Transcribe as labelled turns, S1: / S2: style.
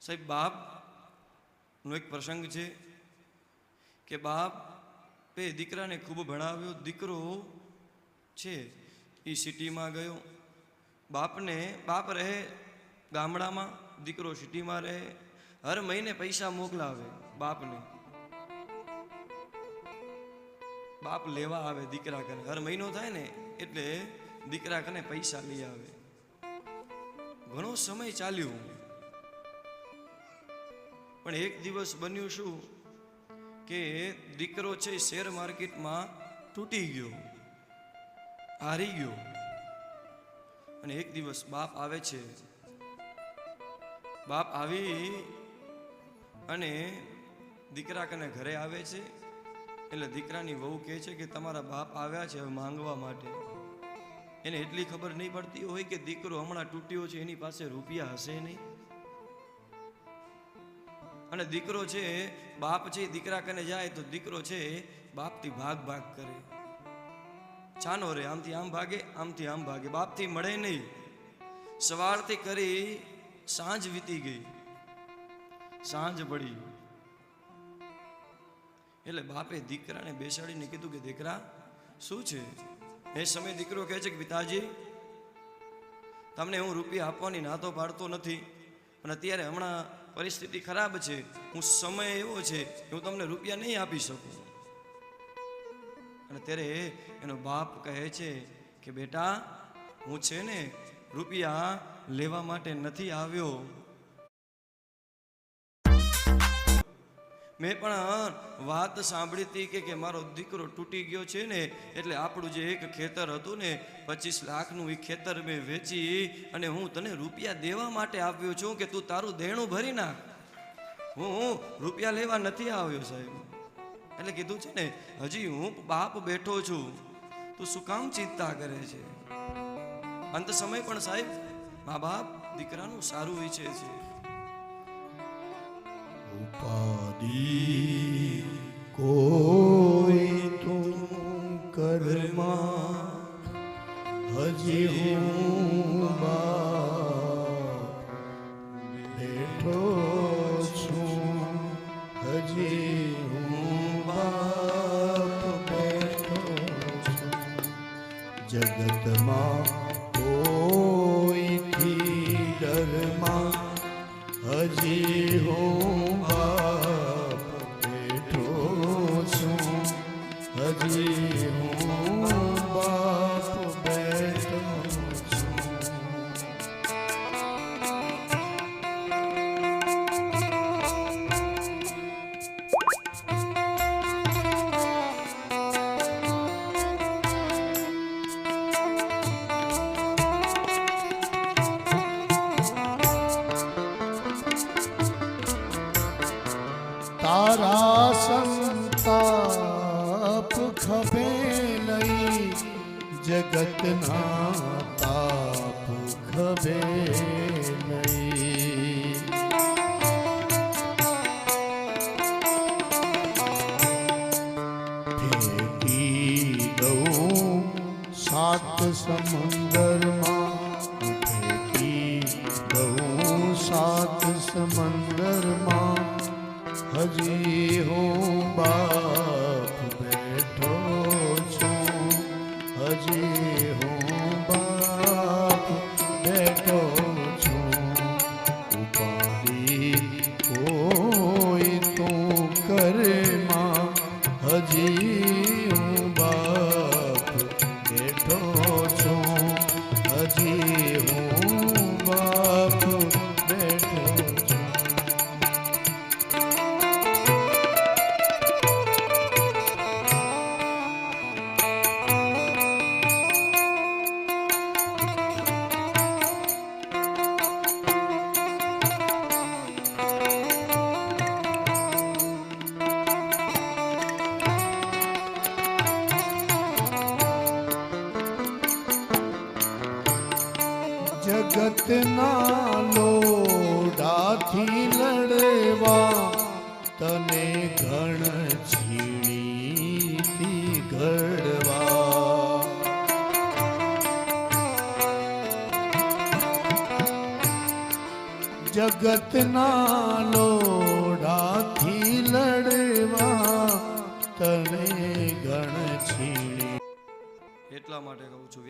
S1: સાહેબ બાપનો એક પ્રસંગ છે કે બાપ એ દીકરાને ખૂબ ભણાવ્યો, દીકરો છે, એ સિટીમાં ગયો. બાપને બાપ રહે ગામડામાં, દીકરો સિટીમાં રહે, હર મહિને પૈસા મોકલાવે બાપને. બાપ લેવા આવે દીકરા કને હર મહિનો થાય ને, એટલે દીકરા કને પૈસા લઈ આવે. ઘણો સમય ચાલ્યો. પણ એક દિવસ બન્યું શું કે દીકરો છે શેર માર્કેટમાં તૂટી ગયો, હારી ગયો. અને એક દિવસ બાપ આવે છે. બાપ આવી અને દીકરા કને ઘરે આવે છે. એટલે દીકરાની વહુ કહે છે કે તમારા બાપ આવ્યા છે હવે માંગવા માટે. એને એટલી ખબર નહીં પડતી હોય કે દીકરો હમણાં તૂટ્યો છે, એની પાસે રૂપિયા હશે નહીં. અને દીકરો છે, બાપ છે, દીકરા કને જાય તો દીકરો છે, બાપથી ભાગ ભાગ કરે. છાનો રે, આમથી આમ ભાગે, આમથી આમ ભાગે. બાપથી મળે નહીં. સવારથી કરી સાંજ વીતી ગઈ. સાંજ પડી. એટલે બાપે દીકરાને બેસાડીને કીધું કે, દીકરા, શું છે? એ સમય દીકરો કહે છે કે, પિતાજી, તમને હું રૂપિયા આપવાની નાતો પાડતો નથી. પણ અત્યારે હમણાં પરિસ્થિતિ ખરાબ છે. હું સમય એવો છે હું તમને રૂપિયા નહીં આપી શકું. અને ત્યારે એનો બાપ કહે છે કે, બેટા, હું છે ને રૂપિયા લેવા માટે નથી આવ્યો. મેં પણ વાત સાંભળી હતી કે મારો દીકરો તૂટી ગયો છે ને, એટલે આપણું જે એક ખેતર હતું ને, પચીસ લાખનું એ ખેતર મેં વેચી અને હું તને રૂપિયા દેવા માટે આવ્યો છું કે તું તારું દેણું ભરી નાખ. હું રૂપિયા લેવા નથી આવ્યો સાહેબ. એટલે કીધું છે ને, હજી હું બાપ બેઠો છું. તું શું કામ ચિંતા કરે છે? અંત સમય પણ સાહેબ, મા બાપ દીકરાનું સારું ઈચ્છે છે.
S2: ઉપાધિ કોઈ તું કરમાં, હજી હું બેઠો છું, હજી હું બાપ બેઠો છું. જગતમાં કોઈથી ડરમાં, હજી તારા સંતાપ ખભે લઈ જગતના તાપ ખભે લઈ ફેંકી દઉં સાત સમંદરમાં. ફેંકી દઉં સાત સમંદરમાં. હજી હું બાપ બેઠો છું. હજી જગતના લોઢાથી લડવા તને ઘણ ઝીણીથી ઘડવા. જગત જગતના લોઢાથી લડવા તને ઘણ ઝીણી.
S1: એટલા માટે કહું છું